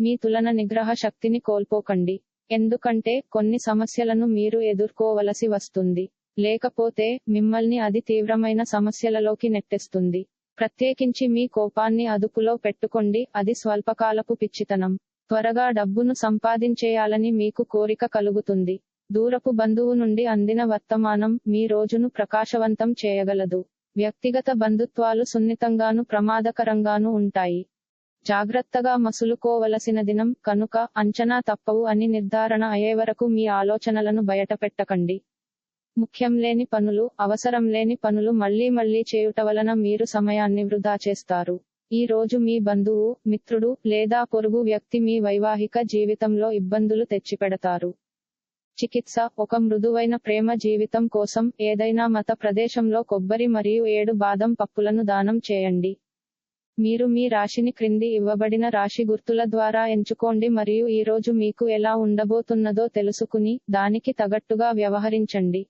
మీ తులన నిగ్రహ శక్తిని కోల్పోకండి. ఎందుకంటే కొన్ని సమస్యలను మీరు ఎదుర్కోవలసి వస్తుంది. లేకపోతే మిమ్మల్ని అది తీవ్రమైన సమస్యలలోకి నెట్టేస్తుంది. ప్రత్యేకించి మీ కోపాన్ని అదుపులో పెట్టుకోండి. అది స్వల్పకాలపు పిచ్చితనం. త్వరగా డబ్బును సంపాదించేయాలని మీకు కోరిక కలుగుతుంది. దూరపు బంధువు నుండి అందిన వర్తమానం మీ రోజును ప్రకాశవంతం చేయగలదు. వ్యక్తిగత బంధుత్వాలు సున్నితంగాను ప్రమాదకరంగాను ఉంటాయి. జాగ్రత్తగా మసులుకోవలసిన దినం కనుక అంచనా తప్పవు అని నిర్ధారణ అయ్యే వరకు మీ ఆలోచనలను బయటపెట్టకండి. ముఖ్యం లేని పనులు అవసరం లేని పనులు మళ్ళీ మళ్ళీ చేయుట వలన మీరు సమయాన్ని వృధా చేస్తారు. ఈ రోజు మీ బంధువు మిత్రుడు లేదా పొరుగు వ్యక్తి మీ వైవాహిక జీవితంలో ఇబ్బందులు తెచ్చిపెడతారు. చికిత్స ఒక మృదువైన ప్రేమ జీవితం కోసం ఏదైనా మత ప్రదేశంలో కొబ్బరి మరియు ఏడు బాదం పప్పులను దానం చేయండి. మీరు మీ రాశిని క్రింది ఇవ్వబడిన రాశి గుర్తుల ద్వారా ఎంచుకోండి మరియు ఈ రోజు మీకు ఎలా ఉండబోతున్నదో తెలుసుకుని దానికి తగట్టుగా వ్యవహరించండి.